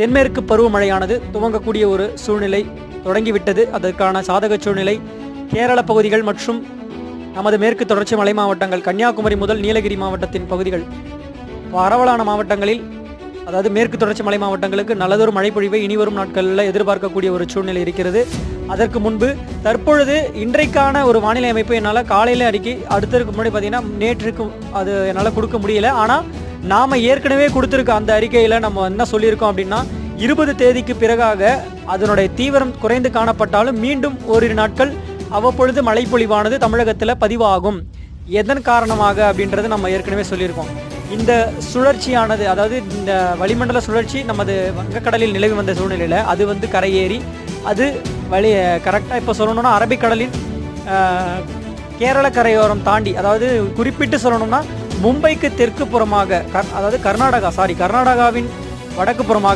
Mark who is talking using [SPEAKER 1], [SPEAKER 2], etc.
[SPEAKER 1] தென்மேற்கு பருவமழையானது துவங்கக்கூடிய ஒரு சூழ்நிலை தொடங்கிவிட்டது. அதற்கான சாதக சூழ்நிலை கேரள பகுதிகள் மற்றும் நமது மேற்கு தொடர்ச்சி மலை மாவட்டங்கள் கன்னியாகுமரி முதல் நீலகிரி மாவட்டத்தின் பகுதிகள். பரவலான மாவட்டங்களில் அதாவது மேற்கு தொடர்ச்சி மலை மாவட்டங்களுக்கு நல்லதொரு மழைப்பொழிவை இனிவரும் நாட்களில் எதிர்பார்க்கக்கூடிய ஒரு சூழ்நிலை இருக்கிறது. அதற்கு முன்பு தற்பொழுது இன்றைக்கான ஒரு வானிலை அமைப்பு என்னால் காலையில் அறிக்கை அடுத்ததுக்கு முன்னாடி பார்த்தீங்கன்னா நேற்றுக்கு அது என்னால் கொடுக்க முடியல. ஆனால் நாம் ஏற்கனவே கொடுத்துருக்க அந்த அறிக்கையில் நம்ம என்ன சொல்லியிருக்கோம் அப்படின்னா இருபது தேதிக்கு பிறகாக அதனுடைய தீவிரம் குறைந்து காணப்பட்டாலும் மீண்டும் ஓரிரு நாட்கள் அவ்வப்பொழுது மழைப்பொழிவானது தமிழகத்தில் பதிவாகும். எதன் காரணமாக அப்படின்றது நம்ம ஏற்கனவே சொல்லியிருக்கோம். இந்த சுழற்சியானது அதாவது இந்த வளிமண்டல சுழற்சி நமது வங்கக்கடலில் நிலவி வந்த சூழ்நிலையில் அது வந்து கரையேறி அது வழி கரெக்டாக இப்போ சொல்லணும்னா அரபிக்கடலின் கேரள கரையோரம் தாண்டி அதாவது குறிப்பிட்டு சொல்லணும்னா மும்பைக்கு தெற்கு புறமாக அதாவது கர்நாடகா சாரி கர்நாடகாவின் வடக்கு புறமாக